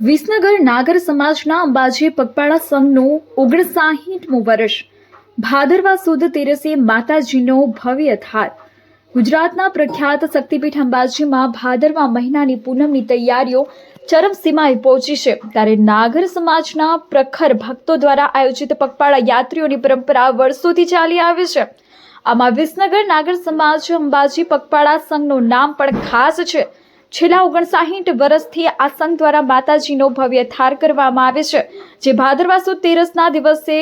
વિસનગર નાગર સમાજના અંબાજી પગપાળા સંઘનું ઓગણસાહીઠમું વર્ષ. ભાદરવા સુદ તેરસે માતાજીનો ભવ્ય થાળ ગુજરાતના પ્રખ્યાત શક્તિપીઠ અંબાજીમાં ભાદરવા મહિનાની પૂનમની તૈયારીઓ ચરમસીમાએ પહોંચી છે. ત્યારે નાગર સમાજના પ્રખર ભક્તો દ્વારા આયોજિત પગપાળા યાત્રીઓની પરંપરા વર્ષોથી ચાલી આવે છે. આમાં વિસનગર નાગર સમાજ અંબાજી પગપાળા સંઘનું નામ પણ ખાસ છે. છેલ્લા ઓગણસાહીઠ વર્ષથી આ સંઘ દ્વારા માતાજીનો ભવ્ય થાર કરવામાં આવે છે, જે ભાદરવા સુદ તેરસના દિવસે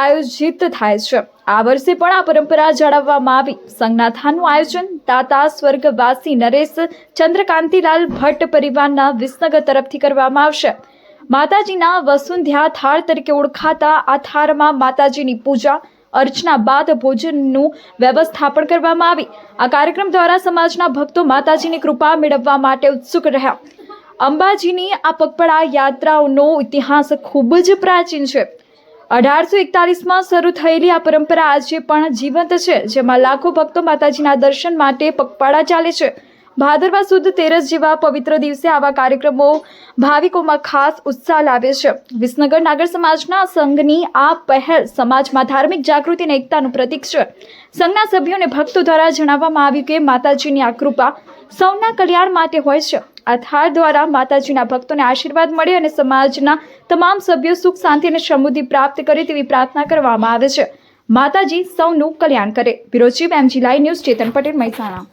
આયોજિત થાય છે. આ વર્ષે પણ આ પરંપરા જાળવવામાં આવી. સંઘના થાનનું આયોજન દાતા સ્વર્ગવાસી નરેશ ચંદ્રકાંતિલાલ ભટ્ટ પરિવારના વિસનગર તરફથી કરવામાં આવશે. માતાજીના વસુંધ્યા થાળ તરીકે ઓળખાતા આ થારમાં માતાજીની પૂજા અર્ચના બાદ ભોજનનું વ્યવસ્થાપન કરવામાં આવી. આ કાર્યક્રમ દ્વારા સમાજના ભક્તો માતાજીની કૃપા મેળવવા માટે ઉત્સુક રહ્યા. અંબાજીની આ પગપળા યાત્રાઓનો ઇતિહાસ ખૂબ જ પ્રાચીન છે. અઢારસો એકતાલીસમાં શરૂ થયેલી આ પરંપરા આજે પણ જીવંત છે, જેમાં લાખો ભક્તો માતાજીના દર્શન માટે પગપાળા ચાલે છે. ભાદરવા સુદ તેરસ જેવા પવિત્ર દિવસે આવા કાર્યક્રમો ભાવિકોમાં ખાસ ઉત્સાહ લાવે છે. વિસનગર નાગર સમાજના સંઘની આ પહેલ સમાજમાં ધાર્મિક જાગૃતિ અને એકતાનું પ્રતીક છે. સંઘના સભ્યોને ભક્તો દ્વારા જણાવવામાં આવ્યું કે માતાજીની આ કૃપા સૌના કલ્યાણ માટે હોય છે. આ થાળ દ્વારા માતાજીના ભક્તોને આશીર્વાદ મળે અને સમાજના તમામ સભ્યો સુખ, શાંતિ અને સમૃદ્ધિ પ્રાપ્ત કરે તેવી પ્રાર્થના કરવામાં આવે છે. માતાજી સૌનું કલ્યાણ કરે. બ્યુરો ચીફ એમજી લાઈ ન્યૂઝ ચેતન પટેલ મહેસાણા.